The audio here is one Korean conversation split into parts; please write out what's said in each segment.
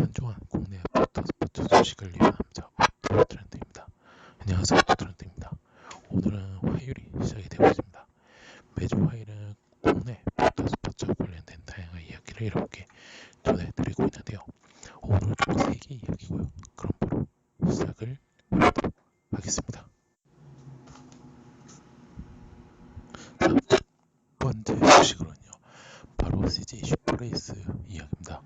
한 주간 국내 모터스포츠 소식을 리뷰합니다. 오토 트렌드입니다. 안녕하세요. 오토 트렌드입니다. 오늘은 화요일이 시작이 되고 있습니다. 매주 화요일은 국내 모터스포츠와 관련된 다양한 이야기를 이렇게 전해드리고 있는데요. 오늘 총 3개 이야기고요. 그럼 바로 시작을 해보도록 하겠습니다. 자, 첫 번째 소식으로는요. 바로 CJ 슈퍼레이스 이야기입니다.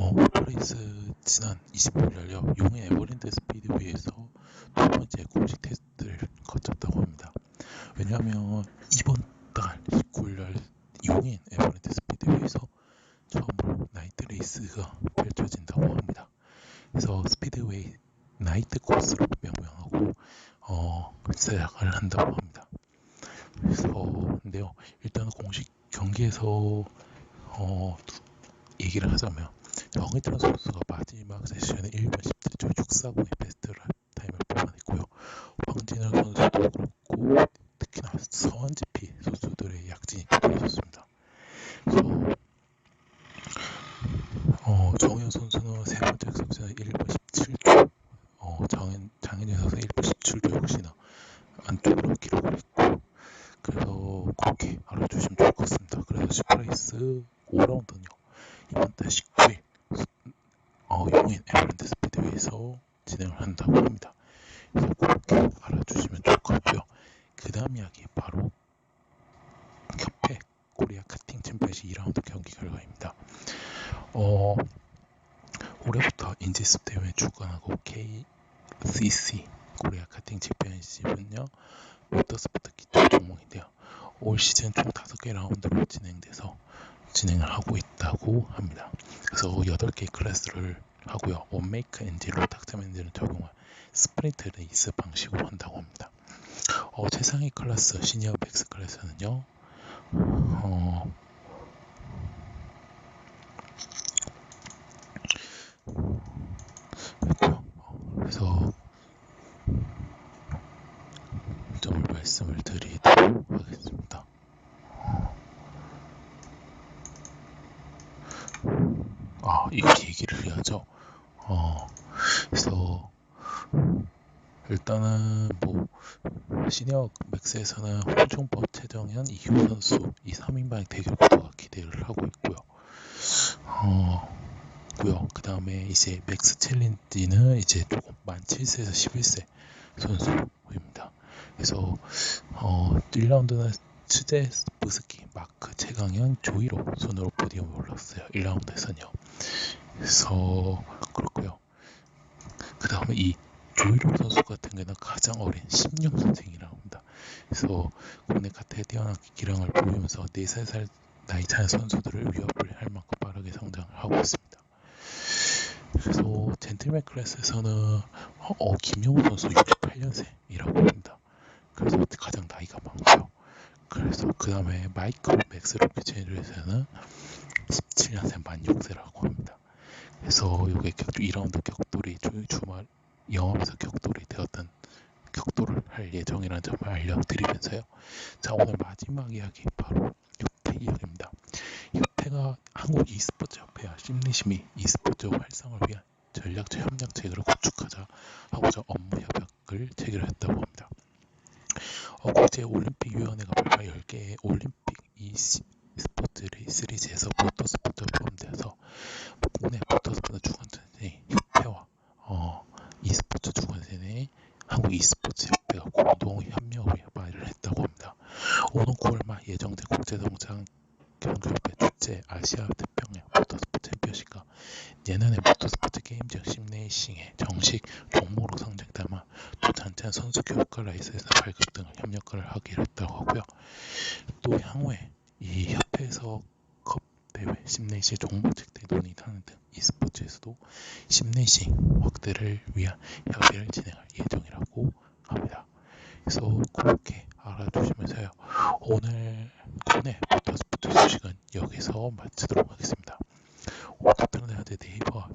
어, 슈퍼레이스 지난 25일 열려 용해 에버랜드 스피드웨이에서 두 번째 공식 테스트를 거쳤다고 합니다. 왜냐하면 이번 달 19일 날 용인 에버랜드 스피드웨이에서 처음으로 나이트 레이스가 펼쳐진다고 합니다. 그래서 스피드웨이 나이트 코스로 명명하고 어, 시작을 한다고 합니다. 그래서 근데요 일단은 공식 경기에서 어, 얘기를 하자면 정희철 선수가 마지막 세션에 1분 17초 640의 베스트 타임을 뽑아냈고요. 황진영 선수도 그렇고 특히나 서한지피 선수들의 약진이 뚜렷했습니다. 그래서 어, 정현 선수는 세 번째 섹션에 1분 17초 어, 장현, 장현희 선수 1분 17초 역시나 안쪽으로 기록을 했고 그래서 그렇게 알아주시면 좋을 것 같습니다. 그래서 슈퍼레이스 5라운드는요. 이번 달 19일 어, 용인 에버랜드 스피드웨이에서 진행을 한다고 합니다. 그래서 그렇게 알아주시면 좋을 것 같고요. 그 다음 이야기 바로 협회 코리아 카팅 챔피언십 2라운드 경기 결과입니다. 어, 올해부터 인지습 대회 주관하고 KCC 코리아 카팅 챔피언십은요 모터스포트 기초 종목인데요. 올 시즌 총 5개 라운드로 진행돼서 진행을 하고 있다고 합니다. 그래서 8개 클래스를 하고요. 원메이크 엔진로 탁점 엔진을 적용한 스프린트 레이스 방식으로 한다고 합니다. 어, 최상위 클래스 시니어 백스 클래스는요. 어, 있고요. 그래서 점을 말씀을 드리도록 하겠습니다. 아, 이렇게 얘기를 해야죠. 어, 그래서 일단은 뭐 시니어 맥스에서는 홍종법 최정현 이효 선수 이 3인방 대결 구도가 기대를 하고 있고요. 어, 고요. 그 다음에 이제 맥스 챌린지는 이제 조금 만 7세에서 11세 선수입니다. 그래서 어, 1라운드는 추제 부스키, 마크, 최강현, 조이로 손으로 포디움에 올랐어요. 1라운드에서는요. 그래서 그렇고요. 그 다음에 이 조이로 선수 같은 경우는 가장 어린 16년생이라고 합니다. 그래서 국내 카트에 뛰어난 기량을 보이면서 4살 나이 차는 선수들을 위협을 할 만큼 빠르게 성장을 하고 있습니다. 그래서 젠틀맨 클래스에서는 어, 어, 김용호 선수 68년생이라고 합니다. 그래서 가장 나이가 많고요. 그래서 그 다음에 마이크로 맥스 로피 체인에서는 17년생 만 6세라고 합니다. 그래서 이게 2라운드 격돌이 주말 영업에서 격돌이 되었던 격돌을 할 예정이라는 점을 알려드리면서요. 자 오늘 마지막 이야기 바로 협회 이야기입니다. 협회가 한국 e스포츠 협회와 심리심이 e스포츠 활성을 위한 전략적 협력 체계를 구축하자 하고자 업무 협약을 체결했다고 합니다. 어, 국제 올림픽 위원회가 발표 10개의 올림픽 e스포츠 시리즈에서 모터스포츠가 포함되어서 국내 모터스포츠 주관센의 협회와 어, e스포츠 주관센의 한국 e스포츠 협회가 공동 협력을 말을 했다고 합니다. 오는 9월 말 예정된 국제동장 경주협회 축제 아시아 태평양 모터스포츠 챔피언십과 내년에 모터스포츠 게임즈 심레이싱의 정식 종목으로 상장담아 또 단체한 선수 교육과 라이센스 발급 등을 협력을 하기로 했다고 하고요. 또 향후에 이 협회에서 컵 대회 심레이싱 종목책 대 논의하는 등 e스포츠에서도 심레이싱 확대를 위한 협의를 진행할 예정이라고 합니다. 그래서 그렇게 알아두시면서요. 오늘 국내 모터스포츠 소식은 여기서 마치도록 하겠습니다. 오토트는 현재 네이버,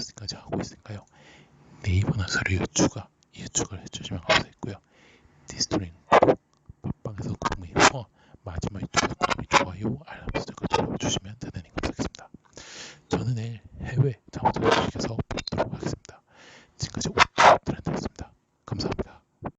생각까지 하고 있을까요? 네이버나 서류 추가 예측을 해주시면 감사겠고요 디스토링 팟빵에서 구매해서 마지막